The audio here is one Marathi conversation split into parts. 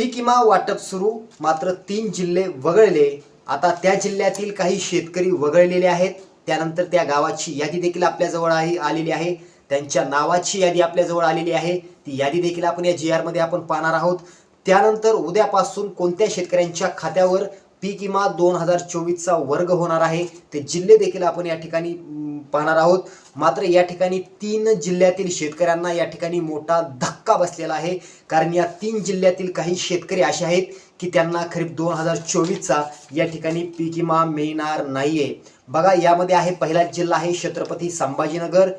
पीक विमा वाटप सुरू. मात्र तीन जिल्हे वगळले. आता त्या जिल्ह्यातील काही शेतकरी वगळलेले आहेत. त्यानंतर त्या गावाची यादी देखील आपल्याजवळ आहे आलेली आहे. त्यांच्या नावाची यादी आपल्याजवळ आलेली आहे. ती यादी देखील आपण या जी आरमध्ये आपण पाहणार आहोत. त्यानंतर उद्यापासून कोणत्या शेतकऱ्यांच्या खात्यावर पीक विमा दोन हजार चोवीसचा वर्ग होणार आहे. ते जिल्हे देखील आपण या ठिकाणी पाहणार आहोत. मात्र या ठिकाणी तीन जिल्ह्यातील शेतकऱ्यांना या ठिकाणी मोठा धक्का बसलेला आहे. कारण या तीन जिल्ह्यातील काही शेतकरी असे आहेत की त्यांना खरीप दोन हजार चोवीसचा या ठिकाणी पीक विमा मिळणार नाहीये. बघा यामध्ये आहे पहिला जिल्हा आहे छत्रपती संभाजीनगर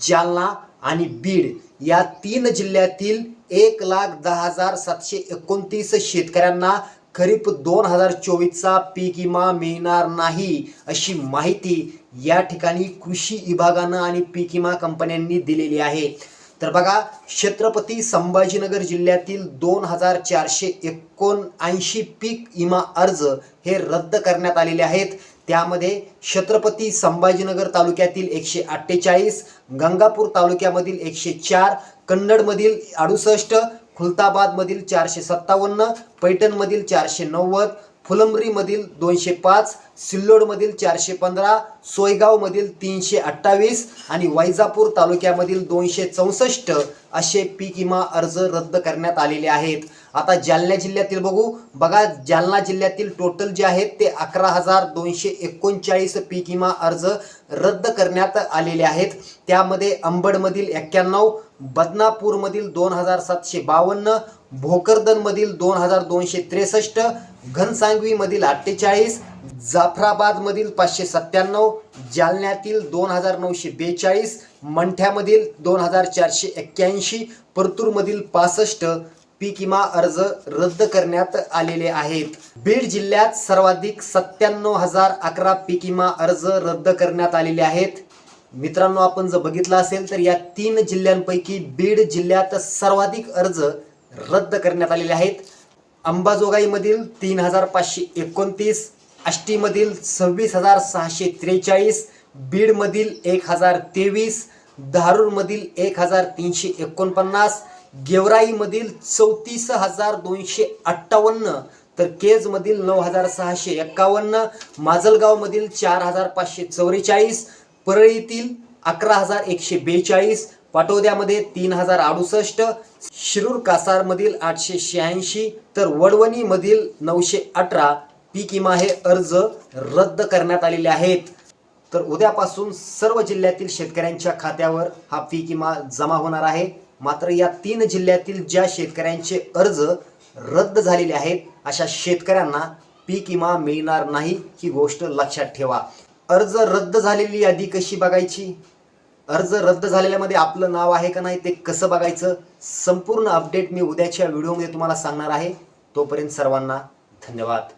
जालना आणि बीड. या तीन जिल्ह्यातील एक लाख दहा हजार सातशे एकोणतीस शेतकऱ्यांना खरीप दोन हजार चोवीसचा पीक विमा मिळणार नाही अशी माहिती या ठिकाणी कृषी विभागानं आणि पीक विमा कंपन्यांनी दिलेली आहे. तर बघा छत्रपती संभाजीनगर जिल्ह्यातील दोन हजार चारशे एकोणऐंशी पीक विमा अर्ज हे रद्द करण्यात आलेले आहेत. त्यामध्ये छत्रपती संभाजीनगर तालुक्यातील एकशे अठ्ठेचाळीस गंगापूर तालुक्यामधील एकशे चार कन्नडमधील अडुसष्ट खुलताबादमधील चारशे सत्तावन्न पैठणमधील चारशे नव्वद फुलंब्रीमधील दोनशे पाच सिल्लोडमधील चारशे पंधरा सोयगावमधील तीनशे अठ्ठावीस आणि वैजापूर तालुक्यामधील दोनशे चौसष्ट असे पीक विमा अर्ज रद्द करण्यात आलेले आहेत. आता जालना जिल्ह्यातील बघू. बघा जालना जिल्ह्यातील टोटल जे आहेत ते अकरा हजार दोनशे एकोणचाळीस पीक विमा अर्ज रद्द करण्यात आलेले आहेत. त्यामध्ये अंबडमधील एक्क्याण्णव बदनापूरमधील दोन हजार सातशे बावन्न भोकरदनमधील दोन हजार दोनशे त्रेसष्ट घनसांगवीमधील अठ्ठेचाळीस जाफराबादमधील पाचशे सत्त्याण्णव जालन्यातील दोन हजार नऊशे बेचाळीस मंठ्यामधील दोन हजार चारशे एक्क्याऐंशी परतूरमधील पासष्ट पीक विमा अर्ज रद्द करण्यात आलेले आहेत. बीड जिल्ह्यात सर्वाधिक सत्त्याण्णव हजार अकरा पीक विमा अर्ज रद्द करण्यात आलेले आहेत. मित्रांनो आपण जर बघितलं असेल तर या तीन जिल्ह्यांपैकी बीड जिल्ह्यात सर्वाधिक अर्ज रद्द करण्यात आलेले आहेत. अंबाजोगाईमधील तीन हजार पाचशे एकोणतीस आष्टीमधील सव्वीस हजार सहाशे त्रेचाळीस बीडमधील एक हजार तेवीस धारूरमधील एक हजार तीनशे एकोणपन्नास गेवराईमधील चौतीस हजार दोनशे अठ्ठावन्न तर केजमधील नऊ हजार सहाशे एक्कावन्न माजलगावमधील चार हजार पाचशे चौवेचाळीस परळीतील अकरा हजार एकशे बेचाळीस पाटोद्यामध्ये तीन हजार अडुसष्ट शिरूर कासारमधील आठशे शहाऐंशी तर वडवणीमधील नऊशे अठरा पीक विमा हे अर्ज रद्द करण्यात आलेले आहेत. तर उद्यापासून सर्व जिल्ह्यातील शेतकऱ्यांच्या खात्यावर हा पीक विमा जमा होणार आहे. मात्र या तीन जिल्ह्यातील ज्या शेतकऱ्यांचे अर्ज रद्द झालेले आहेत अशा शेतकऱ्यांना पीक विमा मिळणार नाही ही गोष्ट लक्षात ठेवा. अर्ज रद्द झालेली यादी कशी बघायची? अर्ज रद्द झालेल्यामध्ये आपलं नाव आहे का नाही ते कसं बघायचं? संपूर्ण अपडेट मी उद्याच्या व्हिडिओमध्ये तुम्हाला सांगणार आहे. तोपर्यंत सर्वांना धन्यवाद.